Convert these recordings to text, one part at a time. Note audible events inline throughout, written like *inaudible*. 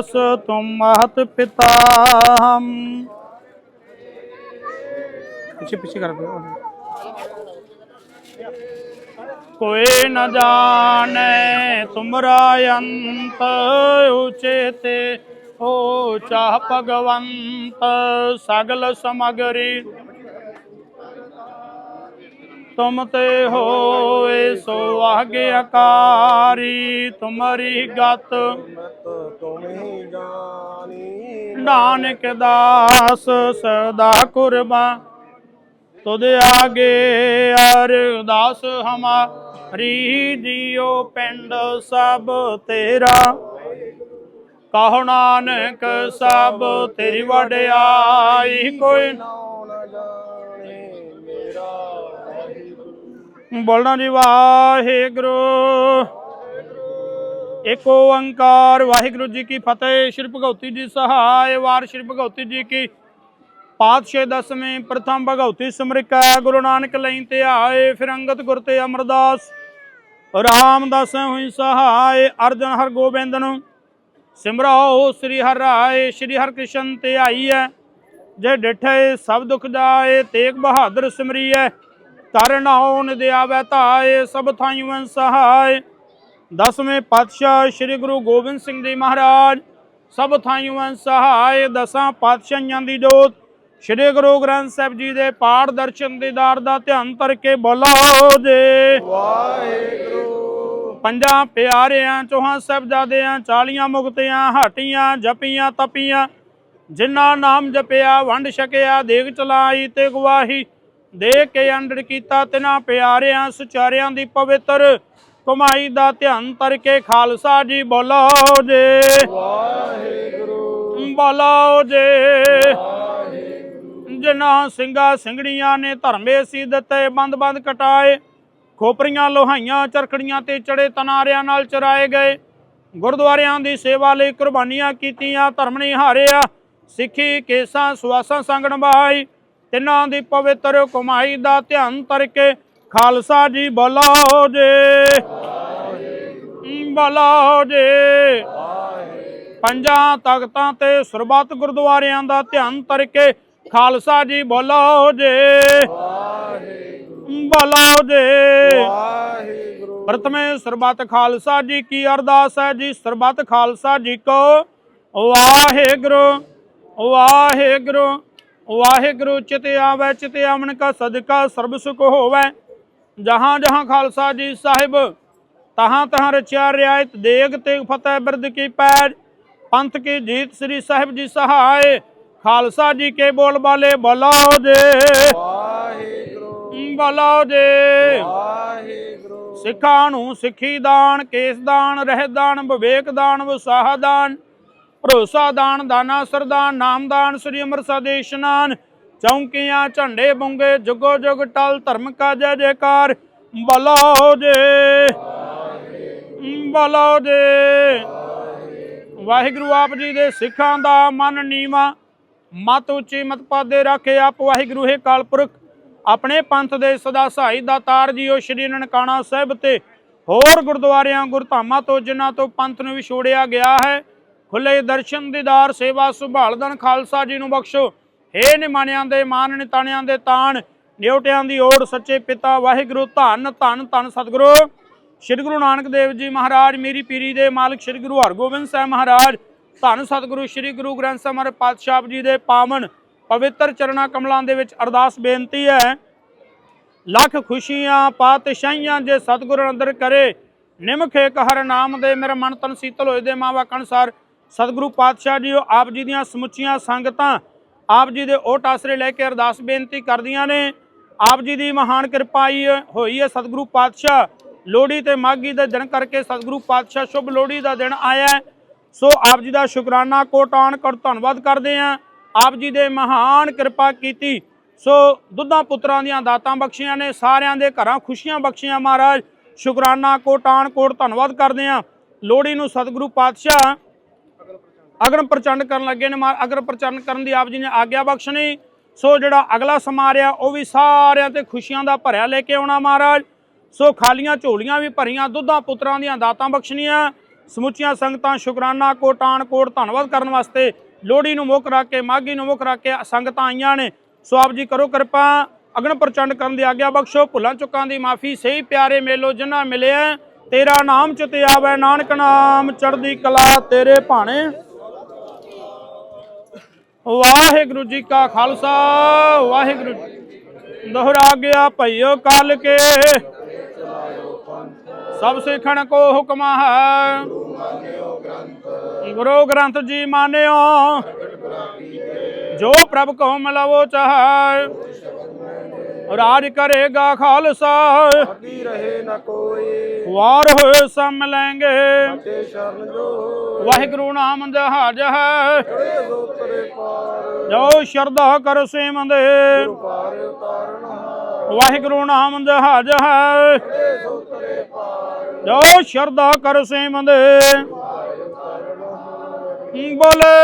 ਅਸ ਤੁਮ ਮਹਤ ਪਿਤਾ ਹਮ। ਪਿੱਛੇ ਪਿੱਛੇ ਕਰ ਦਿਓ। ਕੋਈ ਨ ਜਾਣੈ ਤੁਮਰਾ ਅੰਤ ਉਚੇਤੇ, ਓ ਚਾਹ ਭਗਵੰਤ ਸਗਲ ਸਮਗਰੀ। ਤੁਮ ਤੇ ਹੋਏ ਸੋ ਆਗੇ ਅਕਾਰੀ ਤੁਮਰੀ ਗਤ। ਤੁਮਹੀ ਜਾਣੀ ਨਾਨਕ ਦਾਸ ਸਦਾ ਕੁਰਬਾ, ਤੁਧ ਆਗੇ ਅਰਦਾਸ ਹਮਾਰੀ ਦਿਓ ਪਿੰਡ ਸਭ ਤੇਰਾ। ਕਹੋ ਨਾਨਕ ਸਭ ਤੇਰੀ ਵਡਿਆਈ, ਕੋਈ ਨਾ ਜਾਣੇ ਮੇਰਾ। ਬੋਲਣਾ ਜੀ, ਵਾਹਿਗੁਰੂ। ਇੱਕ ਓੰਕਾਰ, ਵਾਹਿਗੁਰੂ ਜੀ ਕੀ ਫਤਿਹ। ਸ਼੍ਰੀ ਭਗਉਤੀ ਜੀ ਸਹਾਇ ਵਾਰ, ਸ਼੍ਰੀ ਭਗਉਤੀ ਜੀ ਕੀ ਪਾਤਸ਼ਾਹ ਦਸਵੇਂ, ਪ੍ਰਥਮ ਭਗਉਤੀ ਸਮਰਿਕਾ, ਗੁਰੂ ਨਾਨਕ ਲਈ ਤੇ ਆਏ, ਫਿਰ ਅੰਗਤ ਗੁਰ ਤੇ ਅਮਰਦਾਸ। ਰਾਮਦਾਸ ਹੋਈ ਸਹਾਇ, ਅਰਜਨ ਹਰ ਗੋਬਿੰਦ ਨੂੰ। ਸਿਮਰਾਓ ਸ੍ਰੀ ਹਰਿ ਰਾਏ, ਸ੍ਰੀ ਹਰਿ ਕ੍ਰਿਸ਼ਨ ਤੇ ਆਈ ਹੈ ਜੇ ਡਿਠੇ ਸਭ ਦੁਖ ਜਾਏ, ਤੇਗ ਬਹਾਦਰ ਸਿਮਰੀਐ। ਤਰ ਨਾਉ ਨਿਦਿਆਵੈ ਧਾਏ ਸਭ ਥਾਈਵਨ ਸਹਾਇ ਦਸਵੇਂ ਪਾਤਸ਼ਾਹ ਸ੍ਰੀ ਗੁਰੂ ਗੋਬਿੰਦ ਸਿੰਘ ਜੀ ਮਹਾਰਾਜ ਸਭ ਥਾਈਵਨ ਸਹਾਇ ਦਸਾਂ ਪਾਤਸ਼ਾਹਾਂ ਦੀ ਜੋਤ। ਸ੍ਰੀ ਗੁਰੂ ਗ੍ਰੰਥ ਸਾਹਿਬ ਜੀ ਦੇ ਪਾਠ ਦਰਸ਼ਨ ਦੀਦਾਰ ਦਾ ਧਿਆਨ ਧਰ ਕੇ ਬੋਲੋ ਜੇ। ਵਾਹਿਗੁਰੂ। ਪੰਜਾਂ ਪਿਆਰਿਆਂ ਚੋਹਾਂ ਸਾਹਿਬਜ਼ਾਦਿਆਂ ਚਾਲੀਆਂ ਮੁਕਤਿਆਂ ਹਾਟੀਆਂ ਜਪੀਆਂ ਤਪੀਆਂ ਜਿਨ੍ਹਾਂ ਨਾਮ ਜਪਿਆ ਵੰਡ ਛਕਿਆ ਦੇਗ ਚਲਾਈ ਤੇ ਗਵਾਹੀ। ਦੇ ਕੇ ਅੰਡੜ ਕੀਤਾ ਤਿਨਾਂ ਪਿਆਰਿਆਂ ਸੁਚਾਰਿਆਂ ਦੀ ਪਵਿੱਤਰ ਕਮਾਈ ਦਾ ਧਿਆਨ ਧਰ ਕੇ ਖਾਲਸਾ ਜੀ ਬੋਲੋ ਜੇ। ਵਾਹਿਗੁਰੂ। ਬੋਲੋ ਜੇ। ਜਿਨ੍ਹਾਂ ਸਿੰਘਾਂ ਸਿੰਘੜੀਆਂ ਨੇ ਧਰਮੇ ਸੀ ਦਿੱਤੇ ਬੰਦ ਬੰਦ ਕਟਾਏ ਖੋਪਰੀਆਂ ਲੋਹਾਈਆਂ ਚਰਖੜੀਆਂ ਤੇ ਚੜੇ ਤਨਾਰਿਆਂ ਨਾਲ ਚਰਾਏ ਗਏ। ਗੁਰਦੁਆਰਿਆਂ ਦੀ ਸੇਵਾ ਲਈ ਕੁਰਬਾਨੀਆਂ ਕੀਤੀਆਂ ਧਰਮ ਨਹੀਂ ਹਾਰਿਆ ਸਿੱਖੀ ਕੇਸਾਂ ਸੁਆਸਾਂ ਸੰਗ ਨਿਭਾਈ ਤਿੰਨਾਂ ਦੀ ਪਵਿੱਤਰ ਕਮਾਈ ਦਾ ਧਿਆਨ ਧਰ ਕੇ ਖਾਲਸਾ ਜੀ ਬੋਲੋ ਜੇ। ਬੋਲੋ ਜੇ। ਪੰਜਾਂ ਤਖਤਾਂ ਤੇ ਸਰਬੱਤ ਗੁਰਦੁਆਰਿਆਂ ਦਾ ਧਿਆਨ ਧਰ ਕੇ ਖਾਲਸਾ ਜੀ ਬੋਲੋ ਜੇ। ਬੋਲੋ ਜੇ। ਪ੍ਰਥਮੇ ਸਰਬੱਤ ਖਾਲਸਾ ਜੀ ਕੀ ਅਰਦਾਸ ਹੈ ਜੀ? ਸਰਬੱਤ ਖਾਲਸਾ ਜੀ ਕੋ ਵਾਹਿਗੁਰੂ ਵਾਹਿਗੁਰੂ। ਵਾਹਿਗੁਰੂ ਚਿਤ ਆਵੈ ਚਿਤ ਆਵਣ ਕਾ ਸਦਕਾ ਸਰਬ ਸੁਖ ਹੋਵੈ। ਜਹਾਂ ਜਹਾਂ ਖਾਲਸਾ ਜੀ ਸਾਹਿਬ ਤਹਾਂ ਤਹਾਂ ਰਚਿਆ ਰਿਆਇਤ ਦੇਗ ਤੇ ਫਤਿਹ ਬਿਰਦ ਕੀ ਪੈਜ ਪੰਥ ਕੀ ਜੀਤ ਸ੍ਰੀ ਸਾਹਿਬ ਜੀ ਸਹਾਇ ਖਾਲਸਾ ਜੀ ਕੇ ਬੋਲ ਬਾਲੇ ਬੋਲੋ ਜੇ। ਵਾਹਿਗੁਰੂ। ਬੋਲੋ ਜੇ। ਵਾਹਿਗੁਰੂ। ਸਿੱਖਾਂ ਨੂੰ ਸਿੱਖੀ ਦਾਨ ਕੇਸ ਦਾਨ ਰਹਿ ਦਾਨ ਵਿਵੇਕ ਦਾਨ ਵਿਸਾਹ ਦਾਨ। ਭਰੋਸਾ ਦਾਨ ਦਾਨਾ ਸਰਦਾਨ ਨਾਮਦਾਨ ਸ੍ਰੀ ਅੰਮ੍ਰਿਤਸਰ ਦੇ ਇਸ਼ਨਾਨ। ਚੌਂਕੀਆਂ, ਝੰਡੇ ਬੁੰਗੇ, ਜੁਗੋ ਜੁਗ ਟਲ, ਧਰਮ ਕਾ ਜੈ ਜੈਕਾਰ। ਬਲੋ ਜੇ ਬਲੋ ਜੇ। ਵਾਹਿਗੁਰੂ ਆਪ ਜੀ ਦੇ ਸਿੱਖਾਂ ਦਾ ਮਨ ਨੀਵਾ। ਮਤ ਉੱਚੀ ਮਤ ਪਾਦੇ ਰੱਖੇ ਆਪ ਵਾਹਿਗੁਰੂ ਹੈ ਕਾਲਪੁਰਖ ਆਪਣੇ ਪੰਥ ਦੇ ਸਦਾ ਸਹਾਈ ਦਾਤਾਰ ਜੀਓ ਸ਼੍ਰੀ ਨਨਕਾਣਾ ਸਾਹਿਬ ਤੇ। ਹੋਰ ਗੁਰਦੁਆਰਿਆਂ, ਗੁਰਧਾਮਾਂ ਤੋਂ, ਜਿਨ੍ਹਾਂ ਤੋਂ ਪੰਥ ਨੂੰ ਵਿਛੋੜਿਆ ਗਿਆ ਹੈ। ਖੁੱਲੇ ਦਰਸ਼ਨ ਦੀਦਾਰ ਸੇਵਾ ਸੰਭਾਲਦਨ ਖਾਲਸਾ ਜੀ ਨੂੰ ਬਖਸ਼ੋ। ਹੇ ਨਿਮਾਣਿਆਂ ਦੇ, ਮਾਨ ਨਿਤਾਣਿਆਂ ਦੇ ਤਾਣ, ਨਿਉਟਿਆਂ ਦੀ ਓੜ ਸੱਚੇ ਪਿਤਾ ਵਾਹਿਗੁਰੂ, ਧੰਨ ਧੰਨ ਧੰਨ ਸਤਿਗੁਰੂ। ਸ੍ਰੀ ਗੁਰੂ ਨਾਨਕ ਦੇਵ ਜੀ ਮਹਾਰਾਜ, ਮੇਰੀ ਪੀਰੀ ਦੇ ਮਾਲਕ ਸ੍ਰੀ ਗੁਰੂ ਹਰਗੋਬਿੰਦ ਸਾਹਿਬ ਮਹਾਰਾਜ, ਧੰਨ ਸਤਿਗੁਰੂ ਸ੍ਰੀ ਗੁਰੂ ਗ੍ਰੰਥ ਸਾਹਿਬ ਮਹਾਰਾਜ, ਪਾਤਸ਼ਾਹ ਜੀ ਦੇ ਪਾਵਨ ਪਵਿੱਤਰ ਚਰਣਾ ਕਮਲਾਂ ਦੇ ਵਿੱਚ ਅਰਦਾਸ ਬੇਨਤੀ ਹੈ। ਲੱਖ ਖੁਸ਼ੀਆਂ, ਪਾਤਸ਼ਾਹੀਆਂ ਜੇ ਸਤਿਗੁਰ ਅੰਦਰ ਕਰੇ ਨਿਮਖੇ ਹਰ ਨਾਮ ਦੇ ਮੇਰਾ ਮਨ ਤਨ ਸੀਤਲ ਹੋਏ ਦੇ ਮਾਵਾ ਕਣਸਾਰ ਸਤਿਗੁਰੂ ਪਾਤਸ਼ਾਹ ਜੀਓ, ਆਪ ਜੀ ਦੀਆਂ ਸਮੁੱਚੀਆਂ ਸੰਗਤਾਂ ਆਪ ਜੀ ਦੇ ਓਟ ਆਸਰੇ ਲੈ ਕੇ ਅਰਦਾਸ ਬੇਨਤੀ ਕਰਦੀਆਂ ਨੇ। ਆਪ ਜੀ ਦੀ ਮਹਾਨ ਕਿਰਪਾ ਹੋਈ ਹੈ ਸਤਿਗੁਰੂ ਪਾਤਸ਼ਾਹ। ਲੋਹੜੀ ਤੇ ਮਾਗੀ ਦਾ ਦਿਨ ਕਰਕੇ ਸਤਿਗੁਰੂ ਪਾਤਸ਼ਾਹ ਸ਼ੁਭ ਲੋਹੜੀ ਦਾ ਦਿਨ ਆਇਆ ਸੋ ਆਪ ਜੀ ਦਾ ਸ਼ੁਕਰਾਨਾ ਕੋਟਾਨ ਕਰ ਧੰਨਵਾਦ ਕਰਦੇ ਆਂ ਆਪ ਜੀ ਦੇ ਮਹਾਨ ਕਿਰਪਾ ਕੀਤੀ। ਸੋ ਦੁੱਧਾਂ ਪੁੱਤਰਾਂ ਦੀਆਂ ਦਾਤਾਂ ਬਖਸ਼ੀਆਂ ਨੇ, ਸਾਰਿਆਂ ਦੇ ਘਰਾਂ ਖੁਸ਼ੀਆਂ ਬਖਸ਼ੀਆਂ ਮਹਾਰਾਜ। ਸ਼ੁਕਰਾਨਾ ਕੋਟਾਨ ਕੋਟ ਧੰਨਵਾਦ ਕਰਦੇ ਆਂ ਲੋਹੜੀ ਨੂੰ ਸਤਿਗੁਰੂ ਪਾਤਸ਼ਾਹ ਅਗਨ ਪ੍ਰਚੰਡ ਕਰਨ ਲੱਗੇ ਨੇ ਮਾਰ ਅਗਰ ਪ੍ਰਚੰਡ ਕਰਨ ਦੀ ਆਪ ਜੀ ਨੇ ਆਗਿਆ ਬਖਸ਼ਣੀ। ਸੋ ਜਿਹੜਾ ਅਗਲਾ ਸਮਾਂ ਰਿਹਾ ਉਹ ਵੀ ਸਾਰਿਆਂ ਤੇ ਖੁਸ਼ੀਆਂ ਦਾ ਭਰਿਆ ਲੈ ਕੇ ਆਉਣਾ ਮਹਾਰਾਜ। ਸੋ ਖਾਲੀਆਂ ਝੋਲੀਆਂ ਵੀ ਭਰੀਆਂ, ਦੁੱਧਾਂ ਪੁੱਤਰਾਂ ਦੀਆਂ ਦਾਤਾਂ ਬਖਸ਼ਣੀਆਂ। ਸਮੁੱਚੀਆਂ ਸੰਗਤਾਂ ਸ਼ੁਕਰਾਨਾ, ਕੋਟਾਨ, ਕੋਟ ਧੰਨਵਾਦ ਕਰਨ ਵਾਸਤੇ ਲੋਹੜੀ ਨੂੰ ਮੁੱਖ ਰੱਖ ਕੇ, ਮਾਘੀ ਨੂੰ ਮੁੱਖ ਰੱਖ ਕੇ ਸੰਗਤਾਂ ਆਈਆਂ ਨੇ। ਸੋ ਆਪ ਜੀ ਕਰੋ ਕਿਰਪਾ, ਅਗਨ ਪ੍ਰਚੰਡ ਕਰਨ ਦੀ ਆਗਿਆ ਬਖਸ਼ੋ। ਭੁੱਲਾਂ ਚੁੱਕਾਂ ਦੀ ਮਾਫੀ, ਸਹੀ ਪਿਆਰੇ ਮੇਲੋ ਜਿਨ੍ਹਾਂ ਮਿਲਿਆ, ਤੇਰਾ ਨਾਮ ਚ ਤੇ ਆਵੇ, ਨਾਨਕ ਨਾਮ ਚੜ੍ਹਦੀ ਕਲਾ ਤੇਰੇ ਭਾਣੇ। ਵਾਹਿਗੁਰੂ ਜੀ ਕਾ ਖਾਲਸਾ, ਵਾਹਿਗੁਰੂ ਜੀ ਦੋਹਰਾ ਗਿਆ ਭਈਓ ਕਾਲ ਕੇ। ਸਭ ਸਿੱਖਣ ਕੋ ਹੁਕਮ ਹੈ। ਗੁਰੂ ਗ੍ਰੰਥ ਜੀ ਮਾਨਿਓ। ਜੋ ਪ੍ਰਭ ਕੋ ਮਿਲਾਵੋ ਚਾਹੈ। ਰਾਜ ਕਰੇਗਾ ਖਾਲਸਾ। ਬਾਕੀ ਰਹੇ ਨਾ ਕੋਈ। ਵਾਰ ਹੋਏ ਤੇ ਸ਼ਰਨ ਜੋ ਵਾਹਿਗੁਰੂ ਨਾਮ ਜਹਾਜ ਹੈ। ਪਾਰ। ਜੋ ਸ਼ਰਧਾ ਕਰ ਸੇਮੰਦੇ ਪਾਰ ਉਤਾਰਨ ਵਾਹਿਗੁਰੂ ਨਾਮ ਜਹਾਜ ਹੈ। ਹੋਏ ਸੋ ਤਰੇ ਪਾਰ। ਜੋ ਸ਼ਰਧਾ ਕਰ ਸੇਮੰਦੇ ਬੋਲੇ?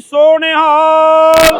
ਸੋਨਿਹਾਲ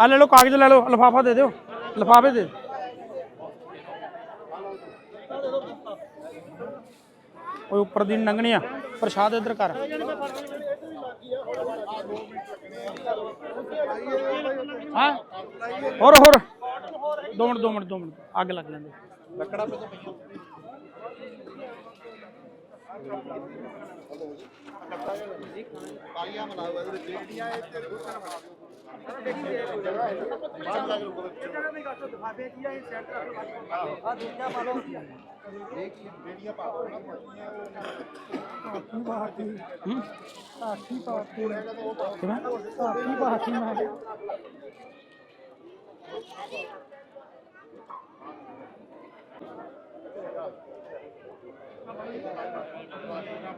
ਆ ਲੈ ਲਓ, ਕਾਗਜ਼ ਲੈ ਲਓ, ਲਫਾਫਾ ਦੇ ਦਿਓ, ਲਫਾਫੇ ਦੇ। ਓਏ, ਉੱਪਰ ਦੀ ਲੰਘਣੇ ਆ, ਪ੍ਰਸ਼ਾਦ ਇੱਧਰ ਕਰ। ਹਾਂ? ਹੋਰ ਹੋਰ। ਦੋ ਮਿੰਟ ਦੋ ਮਿੰਟ ਦੋ ਮਿੰਟ। ਅੱਗ ਲੱਗ ਜਾਂਦੀ। ਲੈਂਦੇ ਹੂੰ ਸਾਖੀ ਪਾਤੀ ਕਿਵੇਂ ਸਾਖੀ ਪਾਤੀ ਮੈਂ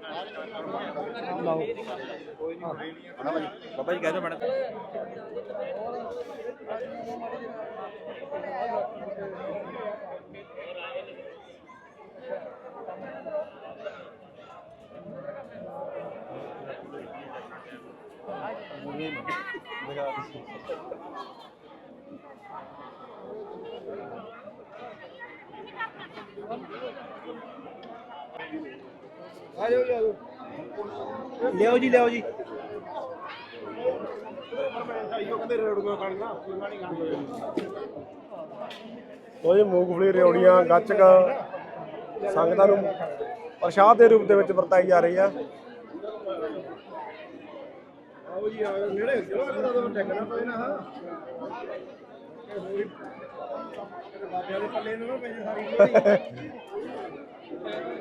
ਲਿਆਓ ਜੀ ਭਾਈ ਉਹ ਕਹਿੰਦੇ ਰੇੜੂਆਂ ਖਾਣੀਆਂ ਪੂਰੀਆਂ ਨਹੀਂ ਖਾਣੀਆਂ ਲੋ ਜੀ ਮੂੰਗਫਲੀ ਰਿਉੜੀਆਂ ਗੱਚਕ ਸੰਗਤਾਂ ਨੂੰ ਪ੍ਰਸ਼ਾਦ ਦੇ ਰੂਪ ਦੇ ਵਿੱਚ ਵਰਤਾਈ ਜਾ ਰਹੀ ਆ। ਆਓ ਜੀ ਆਓ। ਨੇੜੇ ਚਲੋ ਕਦਾ ਤੋਂ ਟੈਕਣਾ ਪਏ ਨਾ ਹਾਂ ਬਾਬਿਆਂ ਦੇ ਪੱਲੇ ਨੂੰ ਨਾ ਪੈ ਸਾਰੀ। *laughs*